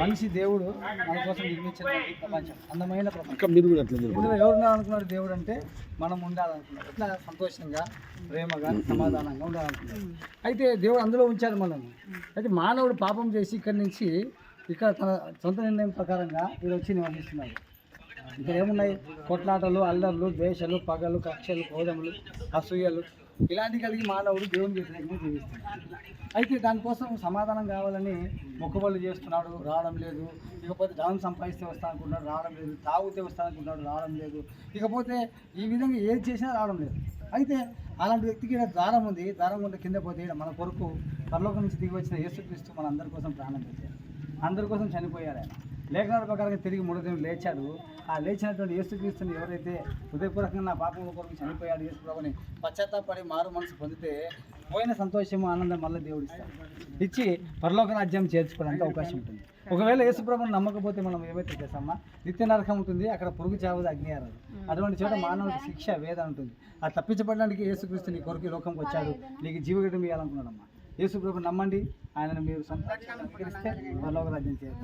మనిషి దేవుడు మన కోసం నిర్మించిన ప్రపంచం అందమైన ప్రపంచం. మీరు కూడా అట్లా నిలబడి. ఇందులో ఎవరు ఉండాలనుకున్నాడు దేవుడు అంటే మనం ఉండాలనుకున్నాడు ఎట్లా సంతోషంగా ప్రేమగా సమాధానంగా ఉండాలనుకున్నాడు అయితే దేవుడు అందులో ఉంచాడు మనల్ని. అయితే మానవుడు పాపం చేసి ఇక్కడి నుంచి ఇక్కడ తన సొంత నిర్ణయం ప్రకారంగా వీడు వచ్చి నివసిస్తున్నాడు. ఇక్కడ ఏమున్నాయి కొట్లాటలు అల్లర్లు ద్వేషాలు పగలు కక్షలు కోదములు అసూయలు. ఇలాంటి కలిగి మానవుడు దేవుని వ్యతిరేకంగా జీవిస్తాడు. అయితే దానికోసం సమాధానం కావాలని మొక్కుబళ్ళు చేస్తున్నాడు. రావడం లేదు. ఇకపోతే ధనం సంపాదిస్తే వస్తా అనుకుంటున్నాడు. రావడం లేదు. తాగుతే వస్తా అనుకుంటున్నాడు. రావడం లేదు. ఇకపోతే ఈ విధంగా ఏది చేసినా రావడం లేదు. అయితే అలాంటి వ్యక్తికి ఈడ దారం ఉంది. దారం ఉంటే కింద పోతే ఈడ మన కొరకు పరలోకం నుంచి దిగి వచ్చిన యేసుక్రీస్తు మన అందరి కోసం ప్రాణం పెట్టారు అందరి కోసం చనిపోయారు ఆయన. లేఖనాల ప్రకారంగా తిరిగి మూడో దినం లేచాడు. ఆ లేచినటువంటి యేసుక్రీస్తుని ఎవరైతే హృదయపూర్వకంగా నా పాపం కొరకు చనిపోయాడు యేసుప్రభుని పశ్చాత్తాపడి మారు మనసు పొందితే పోయిన సంతోషము ఆనందం మళ్ళీ దేవుడు ఇస్తాడు ఇచ్చి పరలోక రాజ్యం చేర్చుకోవడానికి అవకాశం ఉంటుంది. ఒకవేళ యేసుప్రభుని నమ్మకపోతే మనం ఏమైతే చేస్తామా నిత్య నరకం ఉంటుంది అక్కడ పురుగు చావదు అగ్నియారదు అటువంటి చోట మానవుడికి శిక్ష వేద ఉంటుంది. ఆ తప్పించబడడానికి యేసుక్రీస్తు నీ కొరకు లోకంకి వచ్చాడు. నీకు జీవగడం ఇవ్వాలనుకున్నాడమ్మా. యేసుప్రభు నమ్మండి. ఆయనను మీరు సొంత అంగీకరిస్తే పరలోక రాజ్యం చేరుతారు